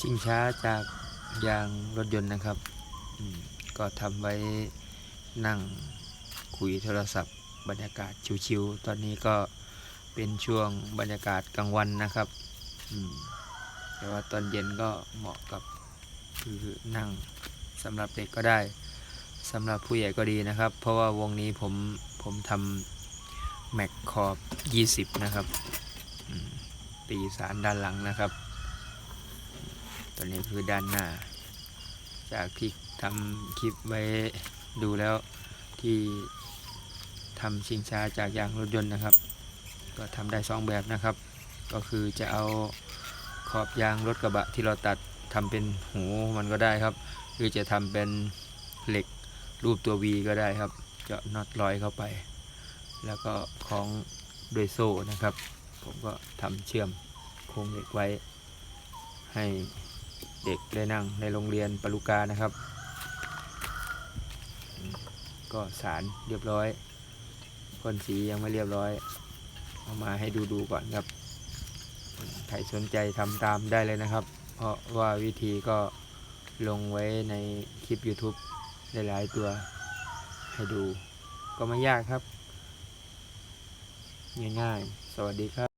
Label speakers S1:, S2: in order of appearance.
S1: ชิงช้าจากยางรถยนต์นะครับ ก็ทำไว้นั่งคุยโทรศัพท์ บรรยากาศชิวๆตอนนี้ก็เป็นช่วงบรรยากาศกลางวันนะครับแต่ว่าตอนเย็นก็เหมาะกับคือนั่งสำหรับเด็กก็ได้สำหรับผู้ใหญ่ก็ดีนะครับ เพราะว่าวงนี้ผมผมทำแม็กขอบ 20 นะครับอืมปีสารด้านหลังนะครับ ตัวนี้คือด้านหน้า จากที่ทำคลิปไว้ดูแล้วที่ทำชิงช้าจากยางรถยนต์นะครับ ก็ทำได้สองแบบนะครับ ก็คือจะเอาขอบยางรถกระบะที่เราตัดทำเป็นหูมันก็ได้ครับ หรือจะทำเป็นเหล็กรูปตัว V ก็ได้ครับ เจาะน็อตร้อยเข้าไป แล้วก็คล้องด้วยโซ่นะครับ ผมก็ทำเชื่อมโครงเหล็กไว้ให้ เด็กได้นั่งในโรงเรียนปรุกานะครับ ก็สารเรียบร้อยก้นสียังไม่เรียบร้อย เอามาให้ดูดูๆก่อนครับใครสนใจทำตามได้เลยนะครับ เพราะว่าวิธีก็ลงไว้ในคลิป YouTube หลายๆตัวให้ดู ก็ไม่ยากครับ ง่ายๆ สวัสดีครับ